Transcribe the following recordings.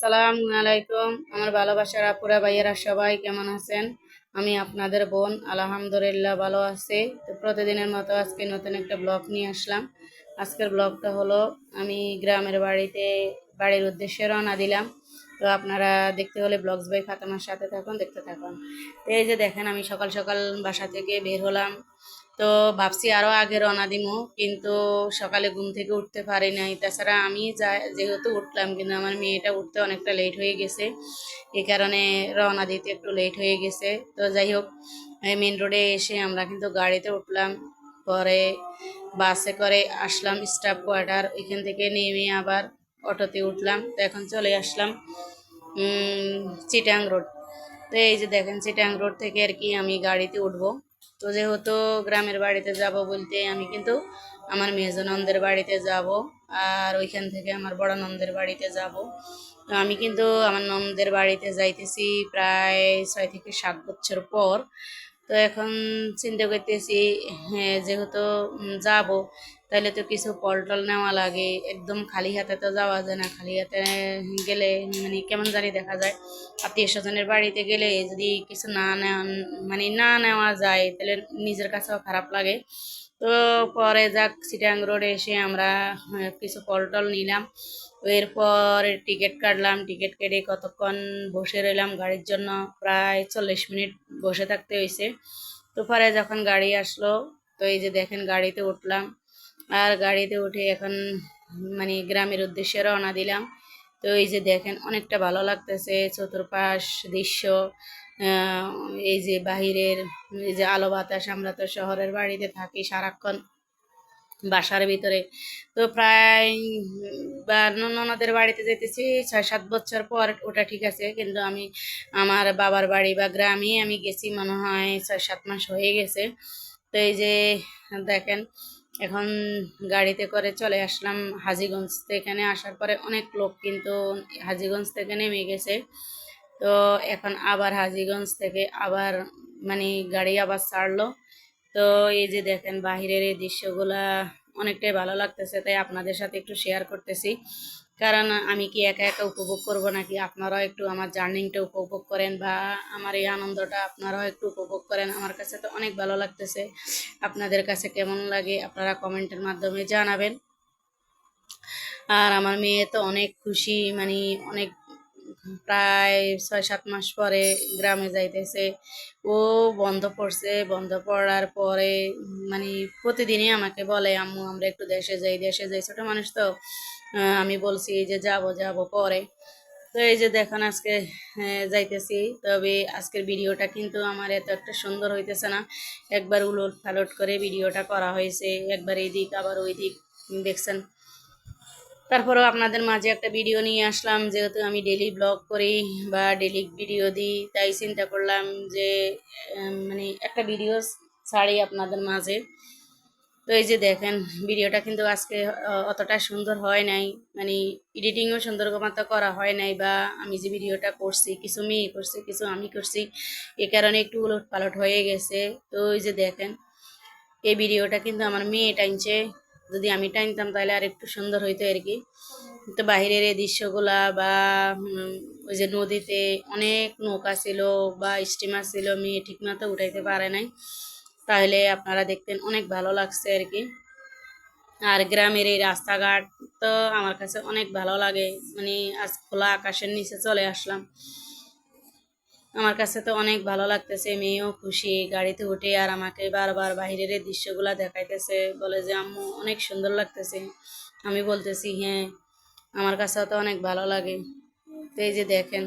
আসসালামু আলাইকুম। আমার ভালোবাসার আপুরা, ভাইয়েরা, সবাই কেমন আছেন? আমি আপনাদের বোন, আলহামদুলিল্লাহ ভালো আছি। তো প্রতিদিনের মতো আজকে নতুন একটা ব্লগ নিয়ে আসলাম। আজকের ব্লগটা হলো, আমি গ্রামের বাড়িতে, বাড়ির উদ্দেশ্যে রওনা দিলাম। তো আপনারা দেখতে হলে ব্লগস বাই ফাতেমার সাথে থাকুন, দেখতে থাকুন। এই যে দেখেন, আমি সকাল সকাল বাসা থেকে বের হলাম। তো ভাবছি আরও আগে রওনা দিমু, কিন্তু সকালে ঘুম থেকে উঠতে পারি নাই। তাছাড়া আমি যা যেহেতু উঠলাম, কিন্তু আমার মেয়েটা উঠতে অনেকটা লেট হয়ে গেছে। এ কারণে রওনা দিতে একটু লেট হয়ে গেছে। তো যাই হোক মেন রোডে এসে আমরা কিন্তু গাড়িতে উঠলাম। পরে বাসে করে আসলাম স্টাফ কোয়ার্টার ওইখান থেকে নেমে আবার অটোতে উঠলাম। তো এখন চলে আসলাম চিটাং রোড তো এই যে দেখেন, চিটাং রোড থেকে আর কি আমি গাড়িতে উঠবো। তো যেহেতু গ্রামের বাড়িতে যাব বলতে আমি কিন্তু আমার মেজো নন্দের বাড়িতে যাব আর ওইখান থেকে আমার বড় নন্দের বাড়িতে যাব। তো আমি কিন্তু আমার নন্দের বাড়িতে যাইতেছি প্রায় ছয় থেকে সাত বছর পর। তো এখন চিন্তা করতেছি হ্যাঁ যেহেতু যাব, তাহলে তো কিছু ফল টল নেওয়া লাগে। একদম খালি হাতে তো যাওয়া যায় না। খালি হাতে গেলে মানে কেমন জানি দেখা যায়। আত্মীয় স্বজনের বাড়িতে গেলে যদি কিছু না নেওয়া মানে না নেওয়া যায়, তাহলে নিজের কাছেও খারাপ লাগে। তো পরে যাক সিটাং রোডে এসে আমরা কিছু ফল টল নিলাম। এরপর টিকিট কাটলাম, টিকিট কেটে কতক্ষণ বসে রইলাম গাড়ির জন্য, প্রায় চল্লিশ মিনিট বসে থাকতে হয়েছে। তো পরে যখন গাড়ি আসলো, তো এই যে দেখেন গাড়িতে উঠলাম। আর গাড়িতে উঠে এখন মানে গ্রামের উদ্দেশ্যে রওনা দিলাম। তো এই যে দেখেন অনেকটা ভালো লাগতেছে, চতুর্পাশ, দৃশ্য এই যে বাহিরের, এই যে আলো বাতাস, আমরা তো শহরের বাড়িতে থাকি সারাক্ষণ। বাসার ভিতরে। তো প্রায়, বা ননদের বাড়িতে যেতেছি ছয় সাত বছর পর ওটা ঠিক আছে। কিন্তু আমি, আমার বাবার বাড়ি বা গ্রামে আমি গেছি মনে হয় ছয় সাত মাস হয়ে গেছে। তো এই যে, দেখেন, এখন গাড়িতে করে চলে আসলাম হাজিগঞ্জ এখানে আসার পরে অনেক লোক কিন্তু হাজিগঞ্জ থেকে নেমে গেছে। তো এখন আবার হাজিগঞ্জ থেকে আবার মানে গাড়ি আবার ছাড়লো। তো এই যে দেখেন বাহিরের এই দৃশ্যগুলা অনেকটাই ভালো লাগতেছে, তাই আপনাদের সাথে একটু শেয়ার করতেছি। কারণ আমি কি একা একা উপভোগ করব নাকি আপনারাও একটু আমার জার্নিংটা উপভোগ করেন বা আমার এই আনন্দটা আপনারাও একটু উপভোগ করেন? আমার কাছে তো অনেক ভালো লাগতেছে। আপনাদের কাছে কেমন লাগে আপনারা কমেন্টের মাধ্যমে জানাবেন। আর আমার মেয়ে তো অনেক খুশি মানে অনেক প্রায় ছয় সাত মাস পরে গ্রামে যাইতেছে। ও বন্ধ পড়ছে। বন্ধ পড়ার পরে মানে প্রতিদিনই আমাকে বলে আম্মু আমরা একটু দেশে যাই দেশে যাই। ছোট মানুষ তো। আমি বলছি যে যাব যাব পরে। তো এই যে দেখেন আজকে আহ, যাইতেছি। তবে আজকের ভিডিওটা কিন্তু আমার এত একটা সুন্দর হইতেছে না। একবার উলট ফালট করে ভিডিওটা করা হয়েছে। একবার এই দিক আবার ওই দিক দেখছেন? তারপরেও আপনাদের মাঝে একটা ভিডিও নিয়ে আসলাম, যেহেতু আমি ডেলি ব্লগ করি বা ডেলি ভিডিও দিই, তাই চিন্তা করলাম যে মানে একটা ভিডিও ছাড়ি আপনাদের মাঝে। তো এই যে দেখেন ভিডিওটা কিন্তু আজকে অতটা সুন্দর হয় নাই। মানে এডিটিংও সুন্দর মতো করা হয় নাই, বা আমি যে ভিডিওটা করছি, কিছু মেয়ে করছে, কিছু আমি করছি, এ কারণে একটু উলট পালট হয়ে গেছে। তো ওই যে দেখেন, এই ভিডিওটা কিন্তু আমার মেয়ে টাইনছে যদি আমি টাইনতাম তাহলে আর একটু সুন্দর হইতো আর কি। তো বাহিরের এই দৃশ্যগুলা বা ওই যে নদীতে অনেক নৌকা ছিল বা স্টিমার ছিল, মেয়ে ঠিক মতো উঠাইতে পারে নাই। তাহলে আপনারা দেখতেন অনেক ভালো লাগছে আর কি। আর গ্রামের এই রাস্তাঘাট তো আমার কাছে অনেক ভালো লাগে। মানে আজ খোলা আকাশের নিচে চলে আসলাম। আমার কাছে তো অনেক ভালো লাগতেছে, মেয়েও খুশি, গাড়িতে উঠে আর আমাকে বারবার বাইরের এই দৃশ্যগুলা দেখাইতেছে, বলে যে, আম্মু, অনেক সুন্দর লাগতেছে। আমি বলতেছি হ্যাঁ আমার কাছেও তো অনেক ভালো লাগে। তো এই যে দেখেন,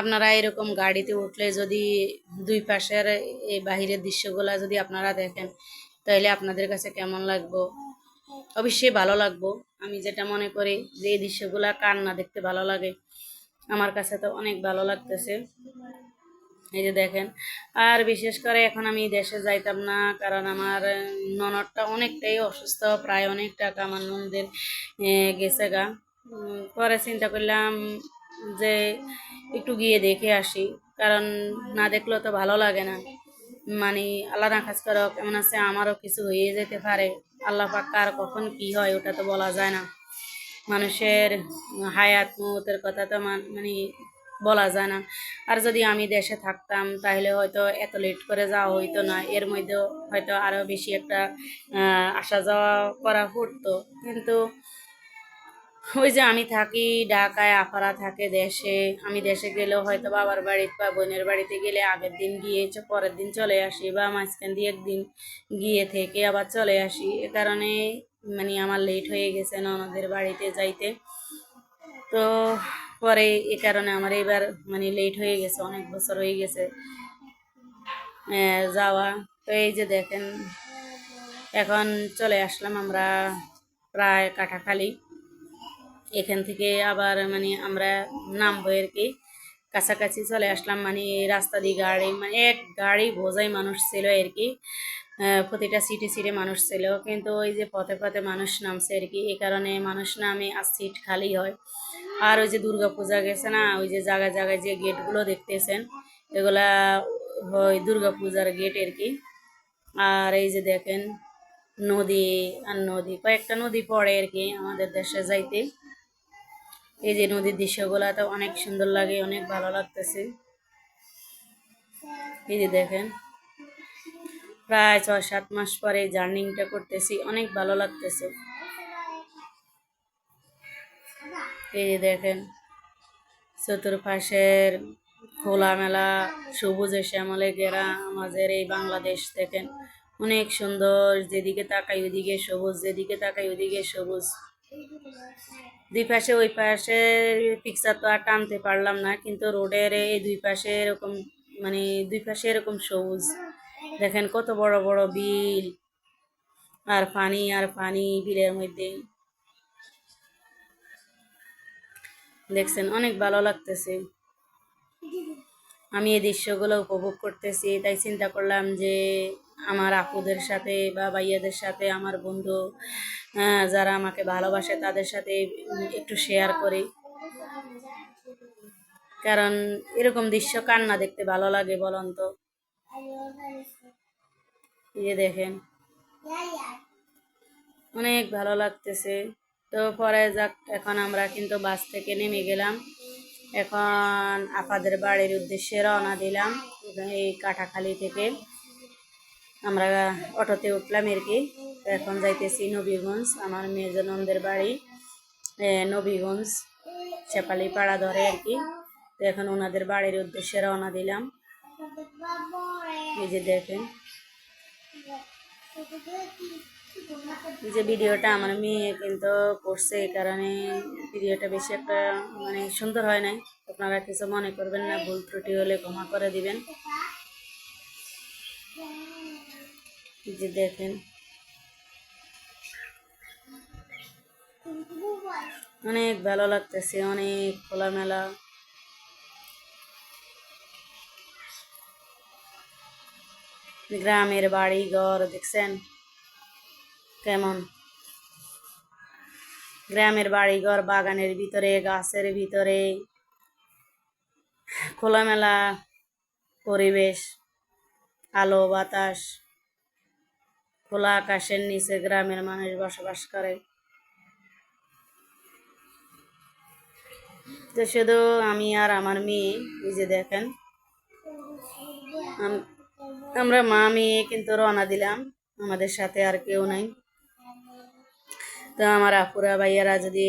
আপনারা এরকম গাড়িতে উঠলে যদি দুই পাশের এই বাহিরের দৃশ্যগুলা যদি আপনারা দেখেন তাহলে আপনাদের কাছে কেমন লাগবো? অবশ্যই ভালো লাগবো। আমি যেটা মনে করি যে, এই দৃশ্যগুলা কার না দেখতে ভালো লাগে? আমার কাছে তো অনেক ভালো লাগতেছে। এই যে দেখেন, আর বিশেষ করে এখন আমি দেশে যাইতাম না, কারণ আমার ননদটা অনেকটাই অসুস্থ, প্রায় অনেক টাকা আমার ননদের গেছে গা। পরে চিন্তা করলাম যে একটু গিয়ে দেখে আসি, কারণ না দেখলেও তো ভালো লাগে না। মানে আল্লাহ খাস করো, কেমন আছে, আমারও কিছু হয়ে যেতে পারে। আল্লাহ পাক কার কখন কি হয়, ওটা তো বলা যায় না। মানুষের হায়াত মতের কথা তো মানে বলা যায় না। আর যদি আমি দেশে থাকতাম, তাহলে হয়তো এত লেট করে যাওয়া হইতো না। এর মধ্যে হয়তো আরও বেশি একটা আসা যাওয়া করা হতো। কিন্তু ওই যে আমি থাকি ঢাকায় আফারা থাকে দেশে। আমি দেশে গেলেও হয়তো বাবার বাড়িতে বা বোনের বাড়িতে গেলে আগের দিন গিয়ে পরের দিন চলে আসি বা মাঝখান দিয়ে একদিন গিয়ে থেকে আবার চলে আসি। এ কারণে মানে আমার লেট হয়ে গেছে ননদের বাড়িতে যাইতে। তো পরে এ কারণে আমার এবার মানে লেট হয়ে গেছে, অনেক বছর হয়ে গেছে যাওয়া। তো এই যে দেখেন, এখন চলে আসলাম আমরা প্রায় কাটাখালি এখান থেকে আবার মানে আমরা নামবো আর কি। কাছাকাছি চলে আসলাম মানে রাস্তা দিয়ে গাড়ি মানে এক গাড়ি বোঝাই মানুষ ছিল আর কি। প্রতিটা সিটে সিটে মানুষ ছিল। কিন্তু ওই যে পথে পথে মানুষ নামছে আর কি, এই কারণে মানুষ নামে আর সিট খালি হয়। আর ওই যে দুর্গা পূজা গেছে না, ওই যে জায়গায় জায়গায় যে গেটগুলো দেখতেছেন, এগুলা ওই দুর্গা পূজার গেট আর কি। আর এই যে দেখেন, নদী, আর নদী, কয়েকটা নদী পড়ে আর কি আমাদের দেশে যাইতে। এই যে নদীর দৃশ্যগুলো তো অনেক সুন্দর লাগে, অনেক ভালো লাগতেছে। এই যে দেখেন প্রায় ছয়, সাত মাস পরে জার্নিংটা করতেছি। অনেক ভালো লাগতেছে। এই যে দেখেন, চতুর্পাশের খোলামেলা সবুজে শ্যামলে ঘেরা আমাদের এই বাংলাদেশ দেখেন, অনেক সুন্দর। যেদিকে তাকাই ওদিকে সবুজ, যেদিকে তাকাই ওদিকে সবুজ। দুই পাশে, ওই পাশে পিকচার তো আর টানতে পারলাম না, কিন্তু রোডের এই দুই পাশে এরকম মানে দুই পাশে এরকম সবুজ। দেখেন কত বড় বড় বিল। আর পানি আর পানি বিলের মধ্যে। দেখছেন অনেক ভালো লাগতেছে। আমি এই দৃশ্যগুলো উপভোগ করতেছি তাই চিন্তা করলাম যে আমার আপুদের সাথে বা ভাইয়াদের সাথে আমার বন্ধু আহ, যারা আমাকে ভালোবাসে তাদের সাথে একটু শেয়ার করি। কারণ এরকম দৃশ্য কার না দেখতে ভালো লাগে বলুন তো? এই যে দেখেন। অনেক ভালো লাগতেছে। তো পরে যাক, এখন আমরা কিন্তু বাস থেকে নেমে গেলাম। এখন আপাদের বাড়ির উদ্দেশ্যে রওনা দিলাম এই কাটাখালি থেকে আমরা অটোতে উঠলাম আর কি। এখন যাইতেছি নবীগঞ্জ, আমার মেজনন্দের বাড়ি নবীগঞ্জ শেপালি পাড়া ধরে আর কি। এখন ওনাদের বাড়ির উদ্দেশ্যে রওনা দিলাম। এই যে দেখেন যে ভিডিওটা আমার মেয়ে কিন্তু করছে এই কারণে ভিডিওটা বেশি একটা মানে সুন্দর হয় নাই। আপনারা কিছু মনে করবেন না, ভুল ত্রুটি হলে ক্ষমা করে দিবেন। যে দেখেন। অনেক ভালো লাগতেছে, অনেক খোলামেলা। গ্রামের বাড়ি, ঘর, দেখছেন? কেমন? গ্রামের বাড়ি, ঘর, বাগানের ভিতরে, গাছের ভিতরে, খোলামেলা পরিবেশ, আলো, বাতাস, খোলা আকাশের নিচে গ্রামের মানুষ বসবাস করে। তো শুধু আমি আর আমার মেয়ে যে দেখেন আমরা মা, মেয়ে কিন্তু রওনা দিলাম। আমাদের সাথে আর কেউ নাই। তো আমার আপুরা, ভাইয়ারা যদি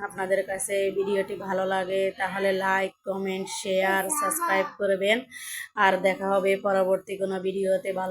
আপনাদের কাছে ভিডিওটি ভালো লাগে, তাহলে লাইক কমেন্ট শেয়ার সাবস্ক্রাইব করবেন। আর দেখা হবে পরবর্তী কোনো ভিডিওতে। ভালো